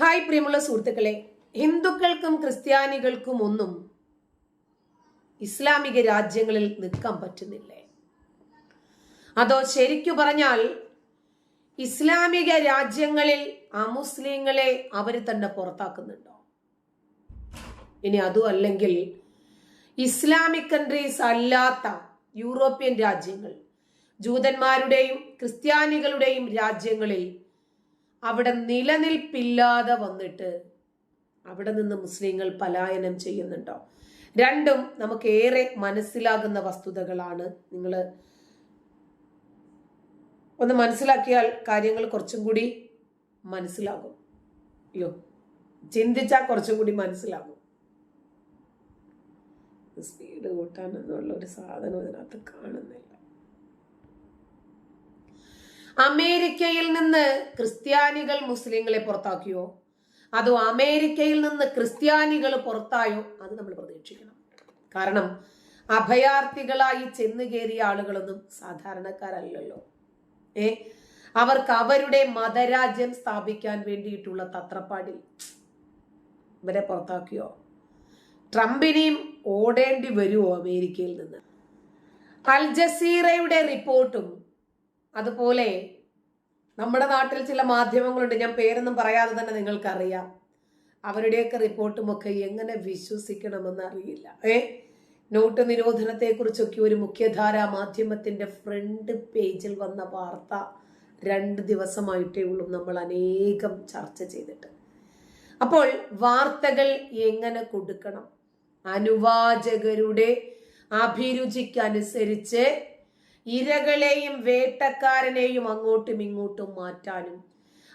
Hi പ്രിയമുള്ള സുഹൃത്തുക്കളെ ഹിന്ദുക്കൾക്കും ക്രിസ്ത്യാനികൾക്കും ഒന്നും ഇസ്ലാമിക രാജ്യങ്ങളിൽ നിൽക്കാൻ പറ്റുന്നില്ലേ? അതോ ശരിക്കു പറഞ്ഞാൽ ഇസ്ലാമിക രാജ്യങ്ങളിൽ അമുസ്ലിങ്ങളെ അവർ തന്നെ പുറത്താക്കുന്നുണ്ടോ? ഇനി അതും അല്ലെങ്കിൽ ഇസ്ലാമിക് കൺട്രീസ് അല്ലാത്ത യൂറോപ്യൻ രാജ്യങ്ങൾ ജൂതന്മാരുടെയും ക്രിസ്ത്യാനികളുടെയും രാജ്യങ്ങളിൽ അവിടെ നിലനിൽപ്പില്ലാതെ വന്നിട്ട് അവിടെ നിന്ന് മുസ്ലിങ്ങൾ പലായനം ചെയ്യുന്നുണ്ടോ? രണ്ടും നമുക്ക് ഏറെ മനസ്സിലാകുന്ന വസ്തുതകളാണ്. നിങ്ങൾ ഒന്ന് മനസ്സിലാക്കിയാൽ കാര്യങ്ങൾ കുറച്ചും കൂടി മനസ്സിലാകും. അയ്യോ ചിന്തിച്ചാൽ കുറച്ചും കൂടി മനസ്സിലാകും. സ്പീഡ് കൂട്ടാൻ എന്നുള്ള ഒരു സാധനം ഇതിനകത്ത് കാണുന്നില്ല. അമേരിക്കയിൽ നിന്ന് ക്രിസ്ത്യാനികൾ മുസ്ലിങ്ങളെ പുറത്താക്കിയോ? അതോ അമേരിക്കയിൽ നിന്ന് ക്രിസ്ത്യാനികൾ പുറത്തായോ? അത് നമ്മൾ പ്രതീക്ഷിക്കണം. കാരണം അഭയാർത്ഥികളായി ചെന്ന് കയറിയ ആളുകളൊന്നും സാധാരണക്കാരല്ലല്ലോ. ഏ? അവർക്ക് അവരുടെ മതരാജ്യം സ്ഥാപിക്കാൻ വേണ്ടിയിട്ടുള്ള തത്രപ്പാടിൽ ഇവരെ പുറത്താക്കിയോ? ട്രംപിനെയും ഓടേണ്ടി വരുമോ അമേരിക്കയിൽ നിന്ന്? അൽ ജസീറയുടെ റിപ്പോർട്ടും അതുപോലെ നമ്മുടെ നാട്ടിൽ ചില മാധ്യമങ്ങളുണ്ട്. ഞാൻ പേരൊന്നും പറയാതെ തന്നെ നിങ്ങൾക്കറിയാം. അവരുടെയൊക്കെ റിപ്പോർട്ടുമൊക്കെ എങ്ങനെ വിശ്വസിക്കണമെന്ന് അറിയില്ല. ഏ? നോട്ട് നിരോധനത്തെക്കുറിച്ചൊക്കെ ഒരു മുഖ്യധാര മാധ്യമത്തിന്റെ ഫ്രണ്ട് പേജിൽ വന്ന വാർത്ത രണ്ട് ദിവസമായിട്ടേ ഉള്ളൂ നമ്മൾ അനേകം ചർച്ച ചെയ്തിട്ട്. അപ്പോൾ വാർത്തകൾ എങ്ങനെ കൊടുക്കണം? അനുവാചകരുടെ അഭിരുചിക്കനുസരിച്ച് ഇരകളെയും വേട്ടക്കാരനെയും അങ്ങോട്ടും ഇങ്ങോട്ടും മാറ്റാനും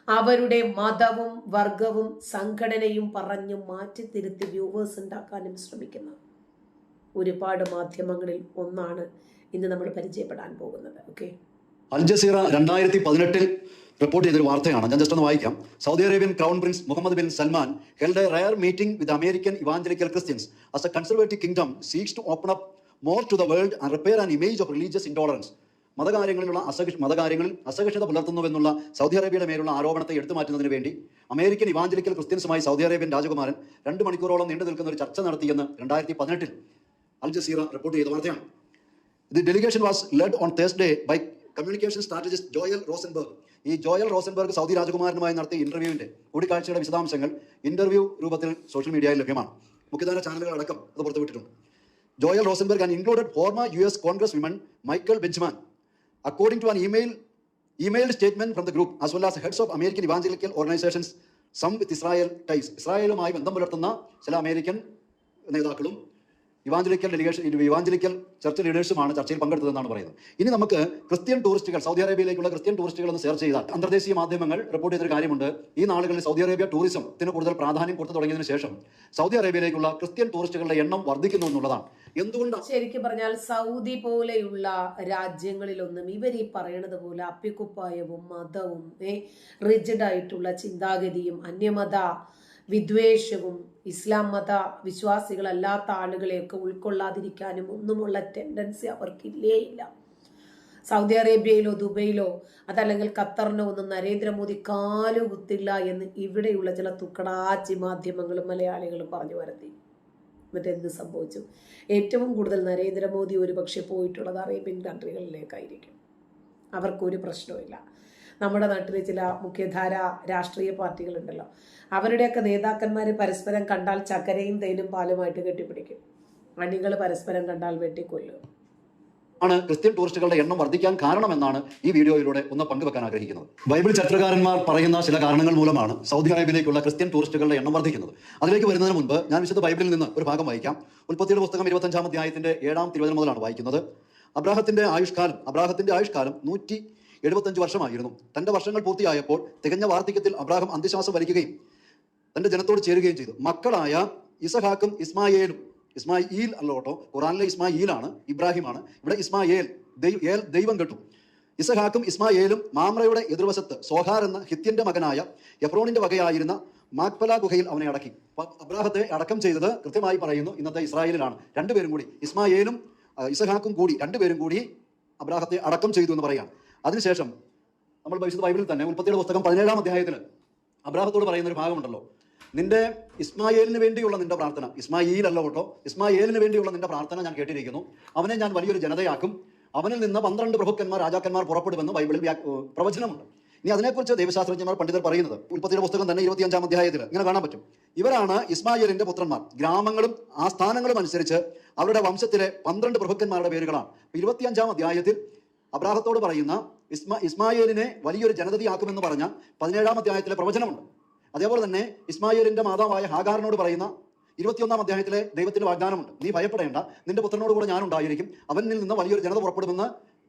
അവരുടെ മതവും വർഗവും സംഘടനയും പറഞ്ഞു മാറ്റി തിരുത്തി വ്യൂവേഴ്സ് ഉണ്ടാക്കാനും ശ്രമിക്കുന്ന ഒരുപാട് മാധ്യമങ്ങളിൽ ഒന്നാണ് ഇന്ന് നമ്മൾ പരിചയപ്പെടാൻ പോകുന്നത്. ഓക്കെ അൽജസീറ രണ്ടായിരത്തി പതിനെട്ടിൽ റിപ്പോർട്ട് ചെയ്തൊരു വാർത്തയാണ്. ഞാൻ ജസ്റ്റ് ഒന്ന് വായിക്കാം. Saudi Arabian crown prince Mohammed bin Salman held a rare meeting with American evangelical Christians as a conservative kingdom seeks to open up more to the world and repair an image of religious intolerance മതകാര്യങ്ങളിലുള്ള അസഹിഷ് മതകാര്യങ്ങളിൽ അസഹിഷ്ണത പുലർത്തുന്നുവെന്നുള്ള Saudi അറേബ്യയുടെ മേലുള്ള ആരോപണത്തെ എടുത്തു മാറ്റുന്നതിന് വേണ്ടി അമേരിക്കൻ ഇവാഞ്ചലിക്കൽ ക്രിസ്ത്യൻസുമായി സൗദി അറേബ്യൻ രാജകുമാരൻ രണ്ട് മണിക്കൂറോളം നീണ്ടു നിൽക്കുന്ന ഒരു ചർച്ച നടത്തിയെന്ന് രണ്ടായിരത്തി പതിനെട്ടിൽ അൽ ജസീറ റിപ്പോർട്ട് ചെയ്ത വാർത്തയാണ്. The delegation was led on Thursday by communication strategist Joel Rosenberg. ഈ ജോയൽ റോസൻബർഗ് സൗദി രാജകുമാരനുമായി നടത്തിയ ഇന്റർവ്യൂവിന്റെ കൂടിക്കാഴ്ചയുടെ വിശദാംശങ്ങൾ ഇന്റർവ്യൂ രൂപത്തിൽ സോഷ്യൽ മീഡിയയിൽ ലഭ്യമാണ്. മുഖ്യധാര ചാനലുകൾ അടക്കം അത് പുറത്തുവിട്ടിട്ടുണ്ട്. Joel Rosenberg and included former US Congresswoman Michael women According to an email, emailed statement from the group as well as heads of American evangelical organizations, some with Israel ties. ഇസ്രായേലുമായി ബന്ധം പുലർത്തുന്ന ചില അമേരിക്കൻ നേതാക്കളും evangelical delegation evangelical church ലീഡേഴ്സുമാണ് ചർച്ചയിൽ പങ്കെടുത്തതെന്നാണ് പറയുന്നത്. ഇനി നമുക്ക് ക്രിസ്ത്യൻ ടൂറിസ്റ്റുകൾ സൗദി അറേബ്യയിലേക്കുള്ള ക്രിസ്ത്യൻ ടൂറിസ്റ്റുകൾ എന്ന് സെർച്ച് ചെയ്താൽ അന്തർദേശീയ മാധ്യമങ്ങൾ റിപ്പോർട്ട് ചെയ്തൊരു കാര്യമുണ്ട്. ഈ നാളുകളിൽ സൗദി അറേബ്യ ടൂറിസത്തിന് കൂടുതൽ പ്രാധാന്യം കൊടുത്തു തുടങ്ങിയതിനു ശേഷം സൗദി അറേബ്യയിലേക്കുള്ള ക്രിസ്ത്യൻ ടൂറിസ്റ്റുകളുടെ എണ്ണം വർദ്ധിക്കുന്നു എന്നുള്ളതാണ്. എന്തുകൊണ്ടാണ് ശരിക്കും പറഞ്ഞാൽ സൗദി പോലെയുള്ള രാജ്യങ്ങളിലൊന്നും ഇവർ ഈ പറയണത് പോലെ അപ്പിക്കുപ്പായവും മതവും റിജിഡ് ആയിട്ടുള്ള ചിന്താഗതിയും അന്യമത വിദ്വേഷവും ഇസ്ലാം മത വിശ്വാസികളല്ലാത്ത ആളുകളെയൊക്കെ ഉൾക്കൊള്ളാതിരിക്കാനും ഒന്നുമുള്ള ടെൻഡൻസി അവർക്കില്ലേ ഇല്ല സൗദി അറേബ്യയിലോ ദുബൈയിലോ അതല്ലെങ്കിൽ ഖത്തറിനോ ഒന്നും നരേന്ദ്രമോദി കാലു കുത്തില്ല എന്ന് ഇവിടെയുള്ള ചില തുക്കടാച്ചി മാധ്യമങ്ങളും മലയാളികളും പറഞ്ഞു വരുത്തി എന്ത് സംഭവിച്ചു? ഏറ്റവും കൂടുതൽ നരേന്ദ്രമോദി ഒരുപക്ഷെ പോയിട്ടുള്ളത് അറേബ്യൻ കൺട്രികളിലേക്കായിരിക്കും അവർക്കൊരു പ്രശ്നവുമില്ല. നമ്മുടെ നാട്ടിലെ ചില മുഖ്യധാര രാഷ്ട്രീയ പാർട്ടികളുണ്ടല്ലോ. അവരുടെയൊക്കെ നേതാക്കന്മാർ പരസ്പരം കണ്ടാൽ ചക്കരയും തേനും പാലുമായിട്ട് കെട്ടിപ്പിടിക്കും. അണികൾ പരസ്പരം കണ്ടാൽ വെട്ടിക്കൊല്ലും. ആണ് ക്രിസ്ത്യൻ ടൂറിസ്റ്റുകളുടെ എണ്ണം വർദ്ധിക്കാൻ കാരണമെന്നാണ് ഈ വീഡിയോയിലൂടെ ഒന്ന് പങ്കുവെക്കാൻ ആഗ്രഹിക്കുന്നത്. ബൈബിൾ ചരിത്രകാരന്മാർ പറയുന്ന ചില കാരണങ്ങൾ മൂലമാണ് സൗദി അറേബ്യയിലേക്കുള്ള ക്രിസ്ത്യൻ ടൂറിസ്റ്റുകളുടെ എണ്ണം വർദ്ധിക്കുന്നത്. അതിലേക്ക് വരുന്നതിന് മുമ്പ് ഞാൻ വിശുദ്ധ ബൈബിളിൽ നിന്ന് ഒരു ഭാഗം വായിക്കാം. ഉൽപ്പത്തിയുടെ പുസ്തകം ഇരുപത്തഞ്ചാം അധ്യായത്തിന്റെ ഏഴാം തിരുവനന്തപുരം മുതലാണ് വായിക്കുന്നത്. അബ്രാഹത്തിന്റെ ആയുഷ്കാലം അബ്രാഹത്തിന്റെ ആയുഷ്കാലം നൂറ്റി എഴുപത്തഞ്ച് വർഷമായിരുന്നു. തന്റെ വർഷങ്ങൾ പൂർത്തിയായപ്പോൾ തികഞ്ഞ വാർദ്ധക്യത്തിൽ അബ്രാഹം അന്ത്യശ്വാസം വലിക്കുകയും തന്റെ ജനത്തോട് ചേരുകയും ചെയ്തു. മക്കളായ ഇസഹാക്കും ഇസ്മായേലും ഇസ്മായിൽ അല്ല കേട്ടോ ഖുറാനിലെ ഇസ്മായിലാണ് ഇബ്രാഹിമാണ്. ഇവിടെ ഇസ്മായേൽ ദൈവ ദൈവം കെട്ടു. ഇസഹാക്കും ഇസ്മായേലും മാമ്രയുടെ എതിർവശത്ത് സോഹാർ എന്ന ഹിത്യന്റെ മകനായ എഫ്രോണിന്റെ വകയായിരുന്ന മാക്പല ഗുഹയിൽ അവനെ അടക്കി. അബ്രാഹത്തെ അടക്കം ചെയ്തത് കൃത്യമായി പറയുന്നു ഇന്നത്തെ ഇസ്രായേലിലാണ്. രണ്ടുപേരും കൂടി ഇസ്മായേലും ഇസഹാക്കും കൂടി രണ്ടുപേരും കൂടി അബ്രാഹത്തെ അടക്കം ചെയ്തു എന്ന് പറയാം അതിനുശേഷം നമ്മൾ പരിശുദ്ധ ബൈബിളിൽ തന്നെ ഉൽപ്പത്തിയുടെ പുസ്തകം പതിനേഴാം അധ്യായത്തിൽ അബ്രാഹത്തോട് പറയുന്ന ഒരു ഭാഗമുണ്ടല്ലോ. നിന്റെ ഇസ്മായേലിന് വേണ്ടിയുള്ള നിന്റെ പ്രാർത്ഥന ഇസ്മായിൽ അല്ല കേട്ടോ ഇസ്മായേലിന് വേണ്ടിയുള്ള നിന്റെ പ്രാർത്ഥന ഞാൻ കേട്ടിരിക്കുന്നു. അവനെ ഞാൻ വലിയൊരു ജനതയാക്കും. അവനിൽ നിന്ന് പന്ത്രണ്ട് പ്രഭുക്കന്മാർ രാജാക്കന്മാർ പുറപ്പെടുമെന്ന് ബൈബിളിൽ പ്രവചനമുണ്ട്. ഇനി അതിനെക്കുറിച്ച് ദൈവശാസ്ത്രജ്ഞന്മാർ പണ്ഡിതർ പറയുന്നത് ഉൽപ്പത്തിയുടെ പുസ്തകം തന്നെ ഇരുപത്തിയഞ്ചാം അധ്യായത്തിൽ ഇങ്ങനെ കാണാൻ പറ്റും. ഇവരാണ് ഇസ്മായേലിന്റെ പുത്രന്മാർ. ഗ്രാമങ്ങളും ആസ്ഥാനങ്ങളും അനുസരിച്ച് അവരുടെ വംശത്തിലെ പന്ത്രണ്ട് പ്രഭുക്കന്മാരുടെ പേരുകളാണ്. ഇരുപത്തിയഞ്ചാം അധ്യായത്തിൽ അബ്രാഹത്തോട് പറയുന്ന ഇസ്മാ ഇസ്മായേലിനെ വലിയൊരു ജനതയാക്കുമെന്ന് പറഞ്ഞ പതിനേഴാം അധ്യായത്തിലെ പ്രവചനമുണ്ട്. അതേപോലെ തന്നെ ഇസ്മായേലിന്റെ മാതാവായ ഹാഗാറിനോട് പറയുന്ന ഇരുപത്തിയൊന്നാം അധ്യായത്തിലെ ദൈവത്തിന്റെ വാഗ്ദാനമുണ്ട്. നീ ഭയപ്പെടേണ്ട. നിന്റെ പുത്രനോട് കൂടെ ഞാൻ ഉണ്ടായിരിക്കും. അവനിൽ നിന്ന് വലിയൊരു ജനത പുറപ്പെടുമെന്ന്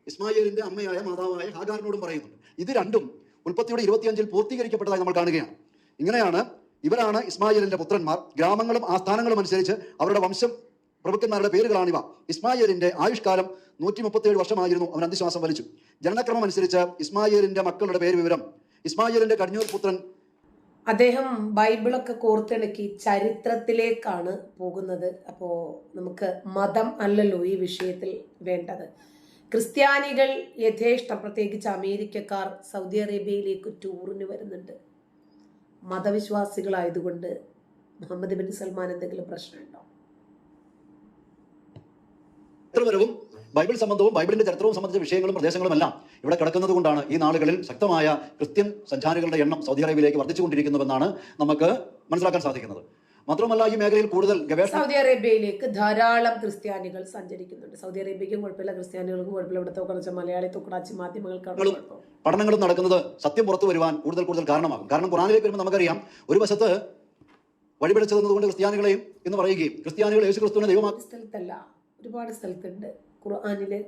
ഇസ്മായേലിന്റെ അമ്മയായ മാതാവായ ഹാഗാറിനോടും പറയുന്നുണ്ട്. ഇത് രണ്ടും ഉൽപ്പത്തിയുടെ ഇരുപത്തിയഞ്ചിൽ പൂർത്തീകരിക്കപ്പെട്ടതായി നമ്മൾ കാണുകയാണ്. ഇങ്ങനെയാണ് ഇവരാണ് ഇസ്മായേലിന്റെ പുത്രന്മാർ. ഗ്രാമങ്ങളും ആസ്ഥാനങ്ങളും അനുസരിച്ച് അവരുടെ വംശം പ്രഭുക്കന്മാരുടെ പേരുകളാണിവ ഇസ്മായേലിന്റെ ആയുഷ്കാലം നൂറ്റി മുപ്പത്തിയേഴ് വർഷമായിരുന്നു അവൻ അന്ത്യശ്വാസം വലിച്ചു. ജനനക്രമം അനുസരിച്ച് ഇസ്മായേലിന്റെ മക്കളുടെ പേര് വിവരം. ഇസ്മായേലിന്റെ കടിഞ്ഞൂർ പുത്രൻ അദ്ദേഹം ബൈബിളൊക്കെ കോർത്തിണക്കി ചരിത്രത്തിലേക്കാണ് പോകുന്നത്. അപ്പോ നമുക്ക് മതം അല്ലല്ലോ ഈ വിഷയത്തിൽ വേണ്ടത്. ക്രിസ്ത്യാനികൾ യഥേഷ്ടം പ്രത്യേകിച്ച് അമേരിക്കക്കാർ സൗദി അറേബ്യയിലേക്ക് ടൂറിന് വരുന്നുണ്ട്. മതവിശ്വാസികളായതുകൊണ്ട് മുഹമ്മദ് ബിൻ സൽമാൻ എന്തെങ്കിലും പ്രശ്നമുണ്ടോ? ചരിത്രപരവും ബൈബിൾ സംബന്ധവും ബൈബിളിന്റെ ചരിത്രവും സംബന്ധിച്ച വിഷയങ്ങളും പ്രദേശങ്ങളും എല്ലാം ഇവിടെ കിടക്കുന്നത് കൊണ്ടാണ് ഈ നാളുകളിൽ ശക്തമായ ക്രിസ്ത്യൻ സഞ്ചാരികളുടെ എണ്ണം സൗദി അറേബ്യയിലേക്ക് വർദ്ധിച്ചുകൊണ്ടിരിക്കുന്നുവെന്നാണ് നമുക്ക് മനസ്സിലാക്കാൻ സാധിക്കുന്നത്. മാത്രമല്ല ഈ മേഖലയിൽ കൂടുതൽ ഗവേഷണം സൗദി അറേബ്യയിലേക്ക് ധാരാളം ക്രിസ്ത്യാനികൾ സഞ്ചരിക്കുന്നുണ്ട്. സൗദി അറേബ്യയ്ക്കും കുഴപ്പമില്ല ക്രിസ്ത്യാനികൾക്കും കുഴപ്പമില്ല. ഇവിടുത്തെ കുറച്ച് മലയാളി തുക്കടാച്ചി മാധ്യമങ്ങൾക്കാണ് ങ്ങളും പഠനങ്ങളും നടക്കുന്നത് സത്യം പുറത്തു വരുവാൻ കൂടുതൽ കൂടുതൽ കാരണമാകും. കാരണം ഖുറാനിലേക്ക് വരുമ്പോൾ നമുക്കറിയാം ഒരു വശത്ത് വഴിപിടിച്ചതെന്നതുകൊണ്ട് ക്രിസ്ത്യാനികളെയും എന്ന് പറയുകയും ക്രിസ്ത്യാനികൾ യേശു ക്രിസ്തുവിനെ ദൈവമാക്കി സ്ഥലത്തല്ല. ഒരുപാട് സ്ഥലത്തുണ്ട്. ഖുർആാനിലെ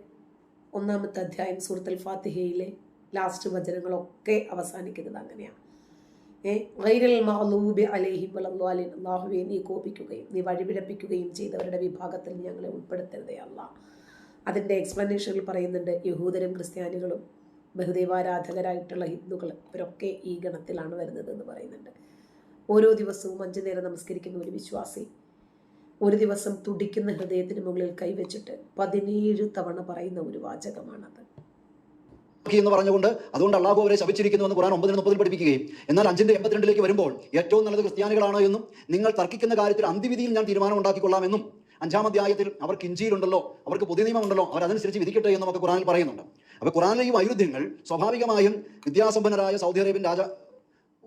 ഒന്നാമത്തെ അധ്യായം സൂറത്തുൽ ഫാത്തിഹയിലെ ലാസ്റ്റ് വചനങ്ങളൊക്കെ അവസാനിക്കുന്നത് അങ്ങനെയാണ് ഏ വൈരൽ മഹലൂബി അലൈഹിം വലല്ലാലിൻ അള്ളാഹുവെ നീ കോപിക്കുകയും നീ വഴിപിഴപ്പിക്കുകയും ചെയ്തവരുടെ വിഭാഗത്തിൽ ഞങ്ങളെ ഉൾപ്പെടുത്തരുതേ അല്ല അതിന്റെ എക്സ്പ്ലനേഷനിൽ പറയുന്നുണ്ട് യഹൂദരും ക്രിസ്ത്യാനികളും ബഹുദൈവാരാധകരായിട്ടുള്ള ഹിന്ദുക്കൾ. ഇവരൊക്കെ ഈ ഗണത്തിലാണ് വരുന്നത് എന്ന് പറയുന്നുണ്ട്. ഓരോ ദിവസവും അഞ്ചു നേരം നമസ്കരിക്കുന്ന ഒരു വിശ്വാസി ഒരു ദിവസം തുടിക്കുന്ന ഹൃദയത്തിന് മുകളിൽ കൈവച്ചിട്ട് പതിനേഴ് തവണ പറയുന്ന ഒരു വാചകമാണത്. എന്ന് പറഞ്ഞുകൊണ്ട് അതുകൊണ്ട് അള്ളാഹു അവരെ ശപിച്ചിരിക്കുന്നു എന്ന് ഖുറാൻ ഒമ്പതിന് മുപ്പതിൽ പഠിപ്പിക്കുകയും. എന്നാൽ അഞ്ചിന്റെ എൺപത്തിരണ്ടിലേക്ക് വരുമ്പോൾ ഏറ്റവും നല്ലത് ക്രിസ്ത്യാനികളാണോ എന്നും നിങ്ങൾ തർക്കിക്കുന്ന കാര്യത്തിൽ അന്തിവിധിയിൽ ഞാൻ തീരുമാനം ഉണ്ടാക്കിക്കൊള്ളാം എന്നും അഞ്ചാം അധ്യായത്തിൽ അവർക്ക് ഇഞ്ചിയിലുണ്ടല്ലോ അവർക്ക് പുതിയ നിയമമുണ്ടല്ലോ അവർ അതനുസരിച്ച് വിധിക്കട്ടെ എന്നും ഒക്കെ ഖുറാനിൽ പറയുന്നുണ്ട്. അപ്പൊ ഖുറാനിലെ ഈ വൈരുദ്ധ്യങ്ങൾ സ്വാഭാവികമായും വിദ്യാസമ്പന്നരായ സൗദി അറേബ്യൻ രാജ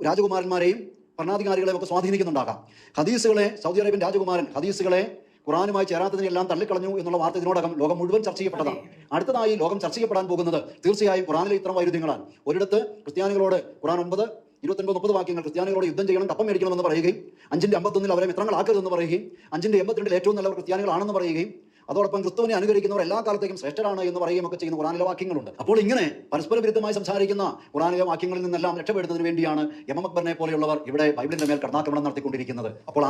രാജകുമാരന്മാരെയും ഭരണാധികാരികളെയും ഒക്കെ സ്വാധീനിക്കുന്നുണ്ടാകാം. ഹദീസുകളെ സൗദി അറേബ്യൻ രാജകുമാരൻ ഹദീസുകളെ ഖുറാനുമായി ചേരാത്തതിനെല്ലാം തള്ളിക്കളഞ്ഞു എന്നുള്ള വാർത്ത ഇതിനോടകം ലോകം മുഴുവൻ ചർച്ച ചെയ്യപ്പെട്ടതാണ്. അടുത്തതായി ലോകം ചർച്ച ചെയ്യപ്പെടാൻ പോകുന്നത് തീർച്ചയായും ഖുറാനിലെ ഇത്തരം വൈരുദ്ധ്യങ്ങളാണ്. ഒരിടത്ത് ക്രിസ്ത്യാനികളോട് ഖുറാൻ ഒമ്പത് ഇരുപത്തൊൻപത് മുപ്പത് വാക്യങ്ങൾ ക്രിസ്ത്യാനികളോട് യുദ്ധം ചെയ്യണം കപ്പം മേടിക്കണമെന്ന് പറയുകയും അഞ്ചിന്റെ അമ്പത്തൊന്നിൽ അവരെ മിത്രങ്ങളാക്കരുതെന്ന് പറയുകയും അഞ്ചിന്റെ എൺപത്തിരണ്ടിൽ ഏറ്റവും നല്ലവർ ക്രിസ്ത്യാനികളാണെന്ന് പറയുകയും അതോടൊപ്പം ക്രിസ്തുവിനെ അനുകരിക്കുന്നവർ എല്ലാ കാലത്തേക്കും ശ്രേഷ്ഠരാണ് എന്ന് പറയുകയും ഒക്കെ ചെയ്യുന്ന ഖുറാനിലെ വാക്യങ്ങളുണ്ട്. അപ്പോൾ ഇങ്ങനെ പരസ്പര വിരുദ്ധമായി സംസാരിക്കുന്ന ഖുറാനിലെ വാക്യങ്ങളിൽ നിന്നെല്ലാം രക്ഷപ്പെടുന്നതിന് വേണ്ടിയാണ് എം അക്ബറിനെ പോലെയുള്ളവർ ഇവിടെ ബൈബിളിന്റെ മേൽ കടന്നാക്രമണം നടത്തിക്കൊണ്ടിരിക്കുന്നത്. അപ്പോൾ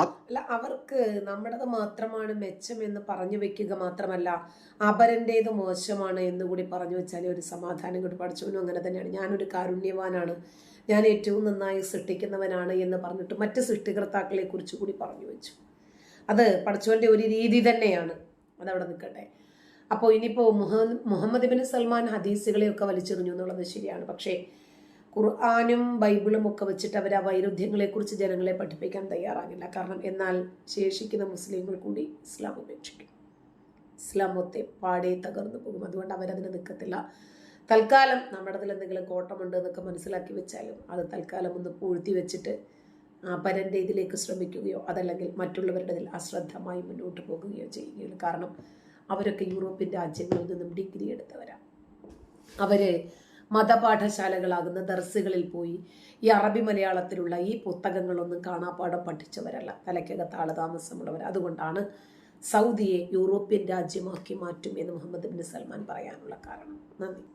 അവർക്ക് നമ്മുടേത് മാത്രമാണ് മെച്ചം എന്ന് പറഞ്ഞു വെക്കുക മാത്രമല്ല അപരന്റേത് മോശമാണ് എന്ന് കൂടി പറഞ്ഞു വെച്ചാൽ ഒരു സമാധാനം കൂടി പഠിച്ചവനും അങ്ങനെ തന്നെയാണ്. ഞാനൊരു കാരുണ്യവാനാണ്. ഞാൻ ഏറ്റവും നന്നായി സൃഷ്ടിക്കുന്നവനാണ് എന്ന് പറഞ്ഞിട്ട് മറ്റ് സൃഷ്ടികർത്താക്കളെ കുറിച്ച് കൂടി പറഞ്ഞു വെച്ചു. അത് പഠിച്ചവന്റെ ഒരു രീതി തന്നെയാണ്. അതവിടെ നിൽക്കട്ടെ. അപ്പോൾ ഇനിയിപ്പോൾ മുഹമ്മദ് മുഹമ്മദ് ബിൻ സൽമാൻ ഹദീസുകളെയൊക്കെ വലിച്ചെറിഞ്ഞു എന്നുള്ളത് ശരിയാണ്. പക്ഷേ ഖുർആാനും ബൈബിളും ഒക്കെ വെച്ചിട്ട് അവർ ആ വൈരുദ്ധ്യങ്ങളെക്കുറിച്ച് ജനങ്ങളെ പഠിപ്പിക്കാൻ തയ്യാറാകില്ല. കാരണം എന്നാൽ ശേഷിക്കുന്ന മുസ്ലിങ്ങൾ കൂടി ഇസ്ലാം ഉപേക്ഷിക്കും. ഇസ്ലാം മൊത്തം പാടെ തകർന്നു പോകും. അതുകൊണ്ട് അവരതിന് നിൽക്കത്തില്ല. തൽക്കാലം നമ്മുടെ അതിൽ എന്തെങ്കിലും കോട്ടമുണ്ട് എന്നൊക്കെ മനസ്സിലാക്കി വെച്ചാലും അത് തൽക്കാലം ഒന്ന് പൂഴ്ത്തി വെച്ചിട്ട് പരന്റെ ഇതിലേക്ക് ശ്രമിക്കുകയോ അതല്ലെങ്കിൽ മറ്റുള്ളവരുടെ ഇതിൽ അശ്രദ്ധമായി മുന്നോട്ട് പോകുകയോ ചെയ്യുകയുള്ളൂ കാരണം അവരൊക്കെ യൂറോപ്യൻ രാജ്യങ്ങളിൽ നിന്നും ഡിഗ്രി എടുത്തവരാണ് അവർ മതപാഠശാലകളാകുന്ന ദർസുകളിൽ പോയി ഈ അറബി മലയാളത്തിലുള്ള ഈ പുസ്തകങ്ങളൊന്നും കാണാപ്പാടം പഠിച്ചവരല്ല. തലയ്ക്കകത്ത് ആളതാമസമുള്ളവർ അതുകൊണ്ടാണ് സൗദിയെ യൂറോപ്യൻ രാജ്യമാക്കി മാറ്റും എന്ന് മുഹമ്മദ് ബിൻ സൽമാൻ പറയാനുള്ള കാരണം. നന്ദി.